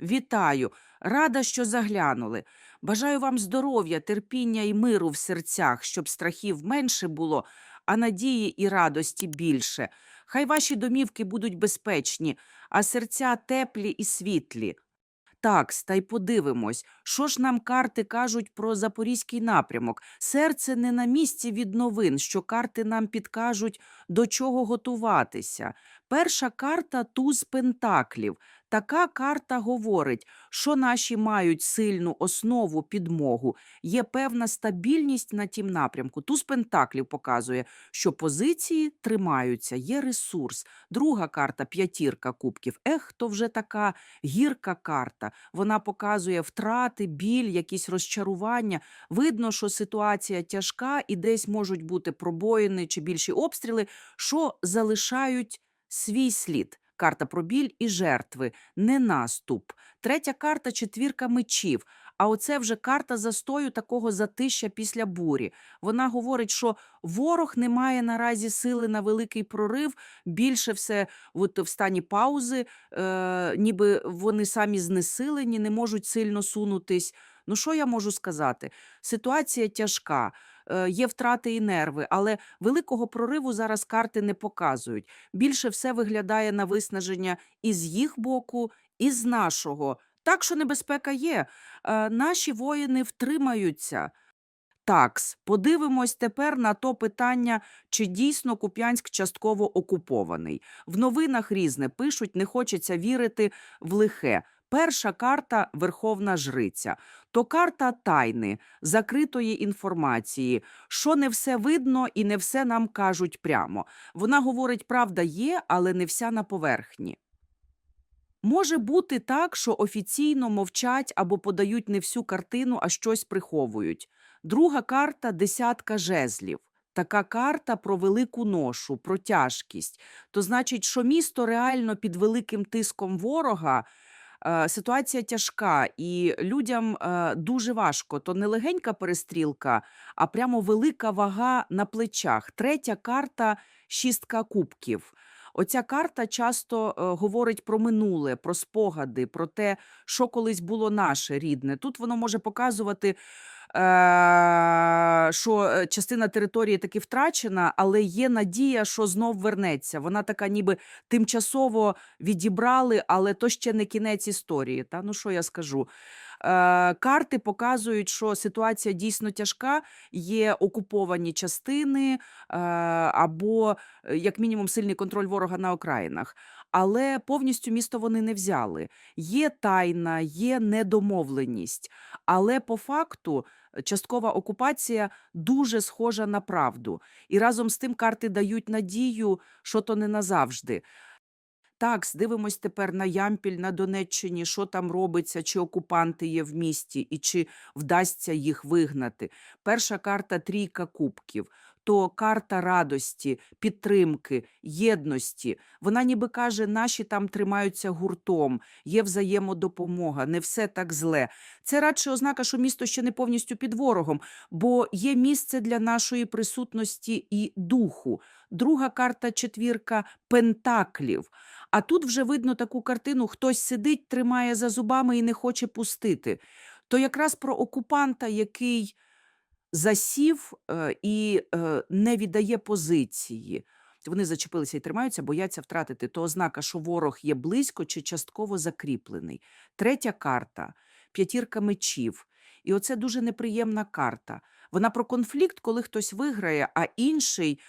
Вітаю! Рада, що заглянули. Бажаю вам здоров'я, терпіння і миру в серцях, щоб страхів менше було, а надії і радості більше. Хай ваші домівки будуть безпечні, а серця теплі і світлі. Так, та й подивимось, що ж нам карти кажуть про запорізький напрямок. Серце не на місці від новин, що карти нам підкажуть, до чого готуватися. Перша карта туз пентаклів. Така карта говорить, що наші мають сильну основу, підмогу, є певна стабільність на тім напрямку. Туз пентаклів показує, що позиції тримаються, є ресурс. Друга карта п'ятірка кубків. Ех, то вже така гірка карта. Вона показує втрати, біль, якісь розчарування. Видно, що ситуація тяжка і десь можуть бути пробоїни чи більші обстріли, що залишають свій слід. Карта про біль і жертви, не наступ. Третя карта четвірка мечів. А оце вже карта застою такого затища після бурі. Вона говорить, що ворог не має наразі сили на великий прорив, більше все от в стані паузи, е, ніби вони самі знесилені, не можуть сильно сунутись. Ну, що я можу сказати? Ситуація тяжка, є втрати і нерви, але великого прориву зараз карти не показують. Більше все виглядає на виснаження і з їх боку, і з нашого. Так що небезпека є. Е, наші воїни втримаються. Такс, подивимось тепер на то питання, чи дійсно Куп'янськ частково окупований. В новинах різне пишуть, не хочеться вірити в лихе. Перша карта Верховна Жриця, то карта тайни, закритої інформації, що не все видно і не все нам кажуть прямо. Вона говорить, правда є, але не вся на поверхні. Може бути так, що офіційно мовчать або подають не всю картину, а щось приховують. Друга карта десятка жезлів. Така карта про велику ношу, про тяжкість. То значить, що місто реально під великим тиском ворога. Е, Ситуація тяжка, і людям е, дуже важко. То не легенька перестрілка, а прямо велика вага на плечах. Третя карта шістка кубків. Оця карта часто е, говорить про минуле, про спогади, про те, що колись було наше рідне. Тут воно може показувати, що е, частина території таки втрачена, але є надія, що знов вернеться. Вона така, ніби тимчасово відібрали, але то ще не кінець історії. Та? Ну що я скажу? Е, карти показують, що ситуація дійсно тяжка, є окуповані частини е, або, е, як мінімум, сильний контроль ворога на окраїнах. Але повністю місто вони не взяли. Є тайна, є недомовленість. Але по факту е, часткова окупація дуже схожа на правду. І разом з тим карти дають надію, що то не назавжди. Так, дивимось тепер на Ямпіль на Донеччині, що там робиться, чи окупанти є в місті, і чи вдасться їх вигнати. Перша карта трійка кубків. То карта радості, підтримки, єдності. Вона ніби каже, наші там тримаються гуртом, є взаємодопомога, не все так зле. Це радше ознака, що місто ще не повністю під ворогом, бо є місце для нашої присутності і духу. Друга карта четвірка пентаклів. А тут вже видно таку картину: хтось сидить, тримає за зубами і не хоче пустити. То якраз про окупанта, який засів е, і е, не віддає позиції. Вони зачепилися і тримаються, бояться втратити. То ознака, що ворог є близько чи частково закріплений. Третя карта п'ятірка мечів. І оце дуже неприємна карта. Вона про конфлікт, коли хтось виграє, а інший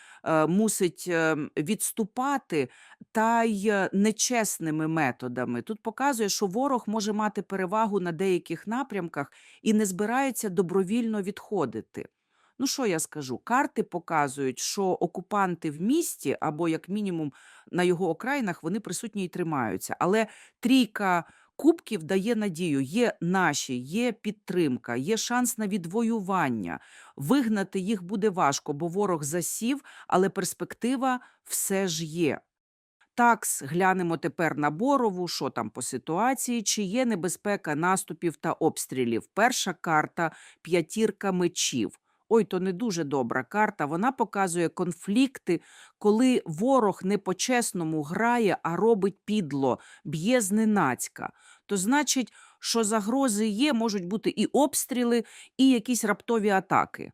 мусить е, відступати та й е, нечесними методами. Тут показує, що ворог може мати перевагу на деяких напрямках і не збирається добровільно відходити. Ну, що я скажу? Карти показують, що окупанти в місті, або, як мінімум, на його окраїнах вони присутні і тримаються. Але трійка кубків дає надію: є наші, є підтримка, є шанс на відвоювання. Вигнати їх буде важко, бо ворог засів, але перспектива все ж є. Такс, глянемо тепер на Борову, що там по ситуації, чи є небезпека наступів та обстрілів. Перша карта п'ятірка мечів. Ой, то не дуже добра карта. Вона показує конфлікти, коли ворог не по-чесному грає, а робить підло, б'є зненацька. то значить, що загрози є, можуть бути і обстріли, і якісь раптові атаки.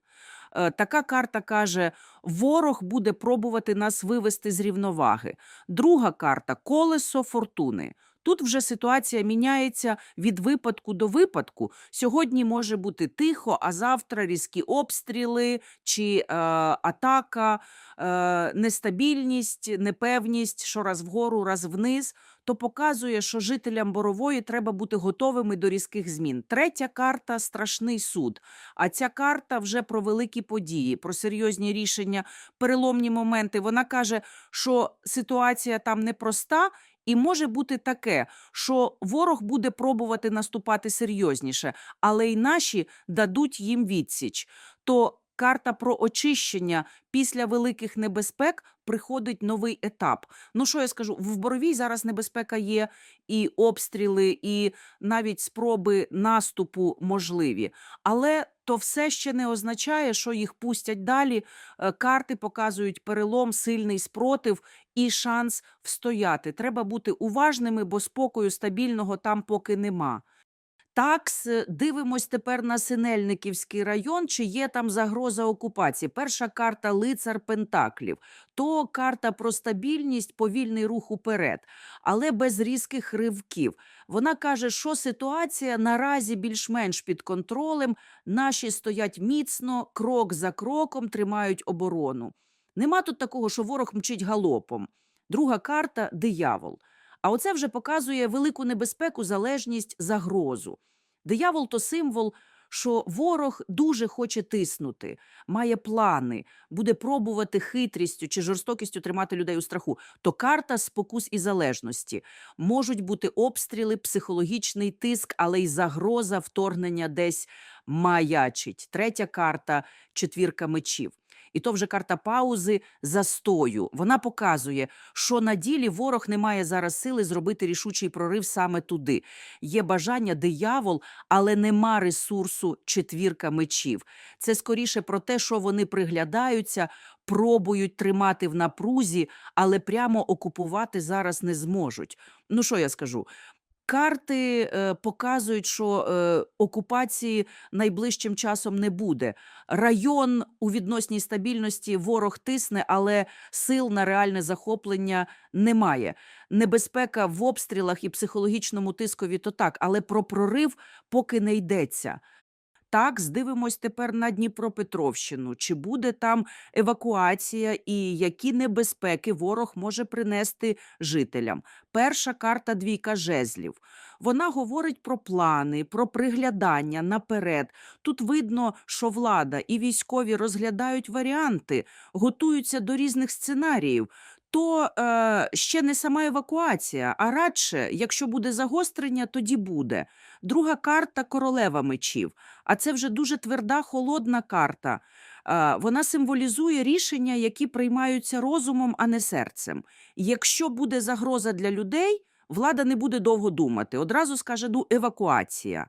Е, Така карта каже: ворог буде пробувати нас вивести з рівноваги. Друга карта колесо фортуни. Тут вже ситуація міняється від випадку до випадку. Сьогодні може бути тихо, а завтра різкі обстріли чи е, атака, е, нестабільність, непевність, що раз вгору, раз вниз. То показує, що жителям борової треба бути готовими до різких змін. Третя карта страшний суд. А ця карта вже про великі події, про серйозні рішення, переломні моменти. Вона каже, що ситуація там непроста. І може бути таке, що ворог буде пробувати наступати серйозніше, але й наші дадуть їм відсіч. То карта про очищення після великих небезпек приходить новий етап. Ну що я скажу? В Боровій зараз небезпека є, і обстріли, і навіть спроби наступу можливі. Але то все ще не означає, що їх пустять далі. Е, Карти показують перелом, сильний спротив і шанс встояти. Треба бути уважними, бо спокою стабільного там поки нема. Такс, е, дивимось тепер на Синельниківський район, чи є там загроза окупації. Перша карта лицар Пентаклів, то карта про стабільність, повільний рух уперед, але без різких ривків. Вона каже, що ситуація наразі більш-менш під контролем, наші стоять міцно, крок за кроком тримають оборону. Нема тут такого, що ворог мчить галопом. Друга карта диявол. А оце вже показує велику небезпеку, залежність, загрозу. Диявол то символ, що ворог дуже хоче тиснути, має плани, буде пробувати хитрістю чи жорстокістю тримати людей у страху. То карта спокус і залежності. Можуть бути обстріли, психологічний тиск, але й загроза вторгнення десь маячить. Третя карта четвірка мечів. І то вже карта паузи застою. Вона показує, що на ділі ворог не має зараз сили зробити рішучий прорив саме туди. Є бажання диявол, але нема ресурсу четвірка мечів. Це скоріше про те, що вони приглядаються, пробують тримати в напрузі, але прямо окупувати зараз не зможуть. Ну що я скажу? Карти е, показують, що е, окупації найближчим часом не буде. Район у відносній стабільності ворог тисне, але сил на реальне захоплення немає. Небезпека в обстрілах і психологічному тискові то так, але про прорив поки не йдеться. Так, здивимось тепер на Дніпропетровщину. Чи буде там евакуація і які небезпеки ворог може принести жителям? Перша карта двійка жезлів. Вона говорить про плани, про приглядання наперед. Тут видно, що влада і військові розглядають варіанти, готуються до різних сценаріїв. То е, ще не сама евакуація, а радше, якщо буде загострення, тоді буде. Друга карта королева мечів. А це вже дуже тверда, холодна карта. Вона символізує рішення, які приймаються розумом, а не серцем. Якщо буде загроза для людей, влада не буде довго думати. Одразу скаже ну, евакуація.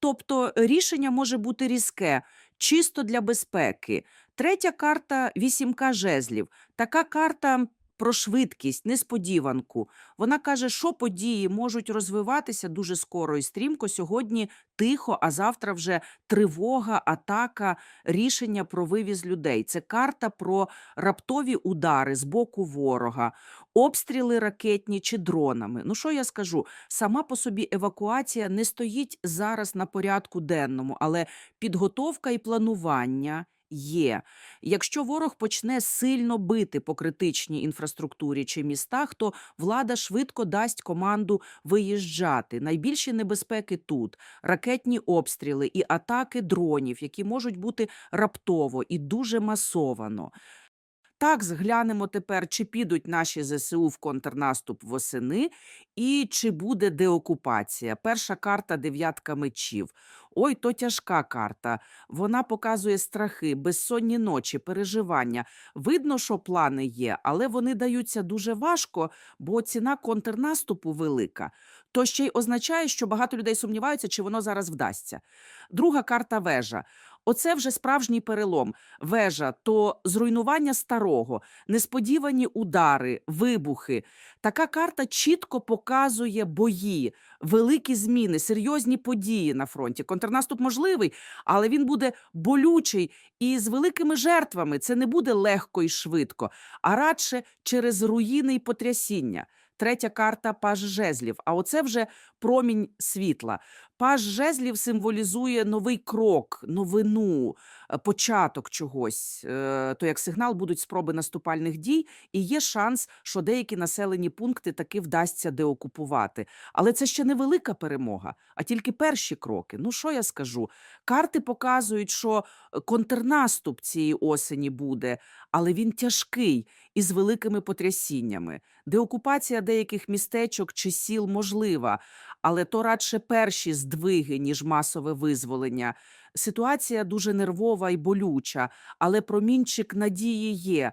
Тобто рішення може бути різке, чисто для безпеки. Третя карта вісімка жезлів. Така карта про швидкість, несподіванку. Вона каже, що події можуть розвиватися дуже скоро і стрімко. Сьогодні тихо, а завтра вже тривога, атака, рішення про вивіз людей. Це карта про раптові удари з боку ворога, обстріли ракетні чи дронами. Ну що я скажу? Сама по собі евакуація не стоїть зараз на порядку денному, але підготовка і планування. Є. Якщо ворог почне сильно бити по критичній інфраструктурі чи містах, то влада швидко дасть команду виїжджати. Найбільші небезпеки тут ракетні обстріли і атаки дронів, які можуть бути раптово і дуже масовано. Так, зглянемо тепер, чи підуть наші ЗСУ в контрнаступ восени, і чи буде деокупація. Перша карта дев'ятка мечів. Ой, то тяжка карта. Вона показує страхи, безсонні ночі, переживання. Видно, що плани є, але вони даються дуже важко, бо ціна контрнаступу велика. то ще й означає, що багато людей сумніваються, чи воно зараз вдасться. Друга карта вежа. Оце вже справжній перелом. Вежа то зруйнування старого, несподівані удари, вибухи. Така карта чітко показує бої, великі зміни, серйозні події на фронті. Контрнаступ можливий, але він буде болючий і з великими жертвами. Це не буде легко і швидко, а радше через руїни і потрясіння. Третя карта паж жезлів. А оце вже промінь світла. Паж жезлів символізує новий крок, новину, е, початок чогось. Е, То як сигнал будуть спроби наступальних дій, і є шанс, що деякі населені пункти таки вдасться деокупувати. Але це ще не велика перемога, а тільки перші кроки. Ну що я скажу? Карти показують, що е, контрнаступ цієї осені буде, але він тяжкий і з великими потрясіннями. Деокупація деяких містечок чи сіл можлива, але то радше перші здвиги, ніж масове визволення. Ситуація дуже нервова і болюча, але промінчик надії є.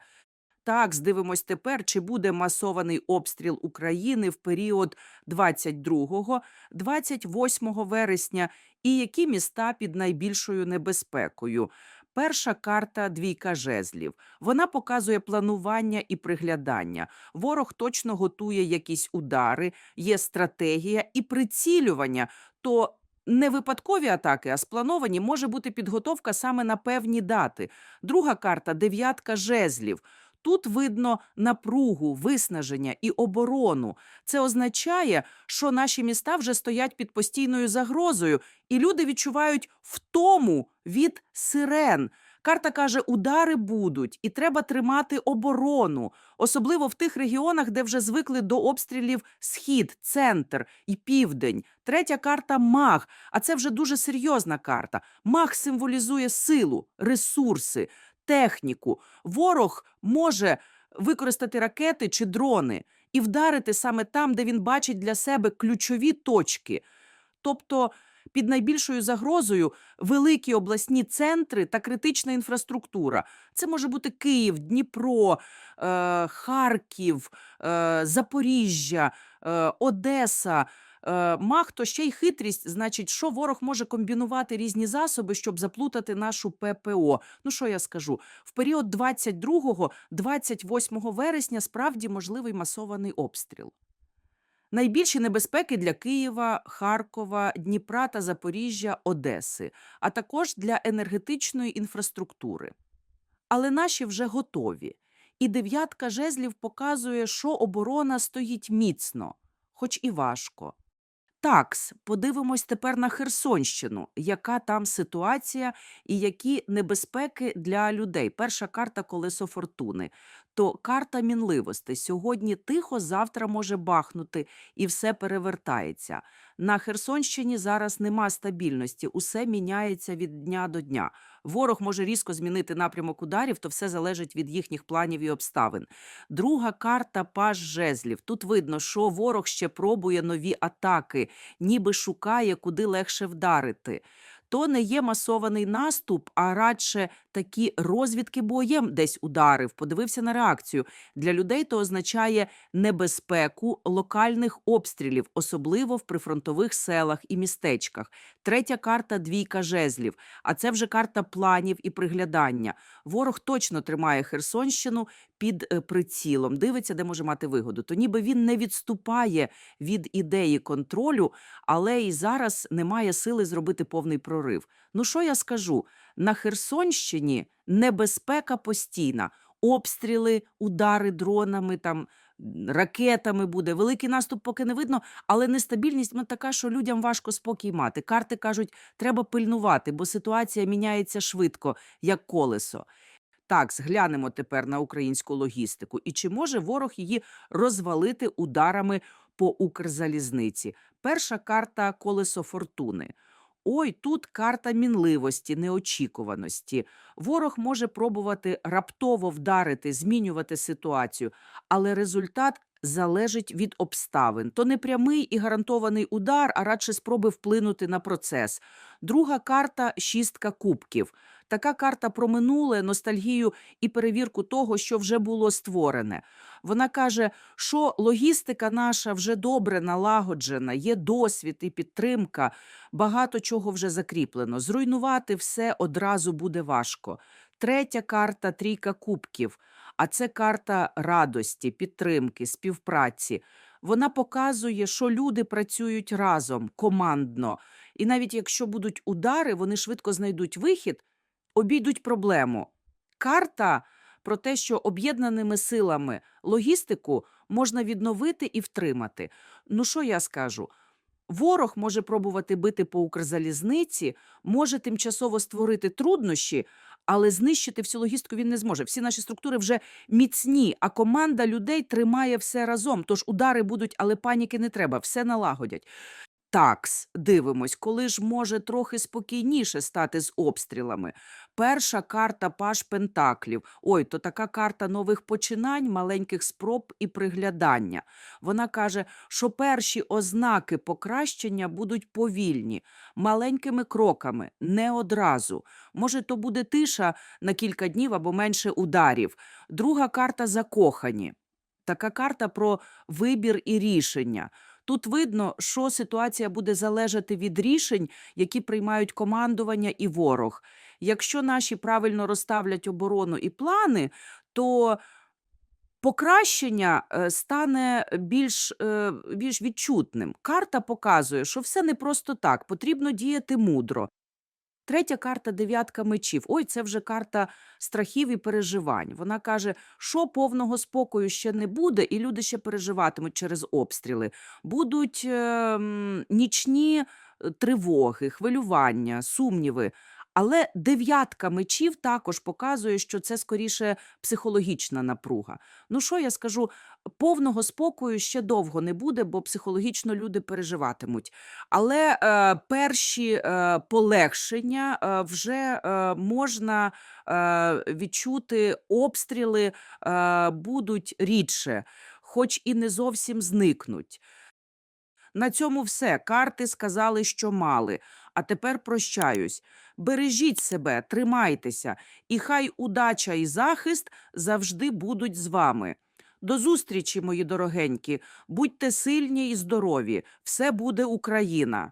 Так, здивимось тепер, чи буде масований обстріл України в період 22-28 вересня і які міста під найбільшою небезпекою. Перша карта двійка жезлів. Вона показує планування і приглядання. Ворог точно готує якісь удари, є стратегія і прицілювання. То не випадкові атаки, а сплановані може бути підготовка саме на певні дати. Друга карта дев'ятка жезлів. Тут видно напругу, виснаження і оборону. Це означає, що наші міста вже стоять під постійною загрозою, і люди відчувають втому від сирен. Карта каже, удари будуть, і треба тримати оборону, особливо в тих регіонах, де вже звикли до обстрілів схід, центр і південь. Третя карта маг. А це вже дуже серйозна карта. Маг символізує силу, ресурси, техніку. Ворог може використати ракети чи дрони і вдарити саме там, де він бачить для себе ключові точки. Тобто під найбільшою загрозою великі обласні центри та критична інфраструктура. Це може бути Київ, Дніпро, е, Харків, е, Запоріжжя, е, Одеса. Е, Мах то ще й хитрість, значить, що ворог може комбінувати різні засоби, щоб заплутати нашу ППО. Ну що я скажу? В період 22-28 вересня справді можливий масований обстріл. Найбільші небезпеки для Києва, Харкова, Дніпра та Запоріжжя, Одеси, а також для енергетичної інфраструктури. Але наші вже готові. І дев'ятка жезлів показує, що оборона стоїть міцно, хоч і важко. Такс, подивимось тепер на Херсонщину, яка там ситуація і які небезпеки для людей. Перша карта колесо фортуни. То карта мінливості. Сьогодні тихо, завтра може бахнути і все перевертається. На Херсонщині зараз нема стабільності, усе міняється від дня до дня. Ворог може різко змінити напрямок ударів, то все залежить від їхніх планів і обставин. Друга карта паж жезлів. Тут видно, що ворог ще пробує нові атаки, ніби шукає, куди легше вдарити. То не є масований наступ, а радше такі розвідки боєм десь ударив, подивився на реакцію. Для людей то означає небезпеку локальних обстрілів, особливо в прифронтових селах і містечках. Третя карта двійка жезлів. А це вже карта планів і приглядання. Ворог точно тримає Херсонщину під е, прицілом, дивиться, де може мати вигоду. То ніби він не відступає від ідеї контролю, але і зараз немає сили зробити повний прорив. Ну що я скажу? На Херсонщині небезпека постійна. Обстріли, удари дронами, там ракетами буде. Великий наступ поки не видно, але нестабільність ну, така, що людям важко спокій мати. Карти кажуть, треба пильнувати, бо ситуація міняється швидко, як колесо. Так, зглянемо тепер на українську логістику. І чи може ворог її розвалити ударами по Укрзалізниці? Перша карта колесо фортуни. Ой, тут карта мінливості, неочікуваності. Ворог може пробувати раптово вдарити, змінювати ситуацію, але результат залежить від обставин. То не прямий і гарантований удар, а радше спроби вплинути на процес. Друга карта шістка кубків. Така карта про минуле, ностальгію і перевірку того, що вже було створене. Вона каже, що логістика наша вже добре налагоджена, є досвід і підтримка, багато чого вже закріплено. Зруйнувати все одразу буде важко. Третя карта трійка кубків, а це карта радості, підтримки, співпраці. Вона показує, що люди працюють разом, командно. І навіть якщо будуть удари, вони швидко знайдуть вихід, обійдуть проблему. Карта про те, що об'єднаними силами логістику можна відновити і втримати. Ну що я скажу? Ворог може пробувати бити по Укрзалізниці, може тимчасово створити труднощі, але знищити всю логістику він не зможе. Всі наші структури вже міцні, а команда людей тримає все разом. Тож удари будуть, але паніки не треба, все налагодять. Такс, дивимось, коли ж може трохи спокійніше стати з обстрілами. Перша карта Паш Пентаклів. Ой, то така карта нових починань, маленьких спроб і приглядання. Вона каже, що перші ознаки покращення будуть повільні, маленькими кроками, не одразу. Може, то буде тиша на кілька днів або менше ударів. Друга карта закохані. Така карта про вибір і рішення. Тут видно, що ситуація буде залежати від рішень, які приймають командування і ворог. Якщо наші правильно розставлять оборону і плани, то покращення е, стане більш, е, більш відчутним. Карта показує, що все не просто так, потрібно діяти мудро. Третя карта дев'ятка мечів. Ой, це вже карта страхів і переживань. Вона каже, що повного спокою ще не буде, і люди ще переживатимуть через обстріли. Будуть е, нічні тривоги, хвилювання, сумніви. Але дев'ятка мечів також показує, що це скоріше психологічна напруга. Ну що я скажу, повного спокою ще довго не буде, бо психологічно люди переживатимуть. Але е, перші е, полегшення е, вже е, можна е, відчути, обстріли е, будуть рідше, хоч і не зовсім зникнуть. На цьому все. Карти сказали, що мали. А тепер прощаюсь. Бережіть себе, тримайтеся, і хай удача і захист завжди будуть з вами. До зустрічі, мої дорогенькі. Будьте сильні і здорові. Все буде Україна.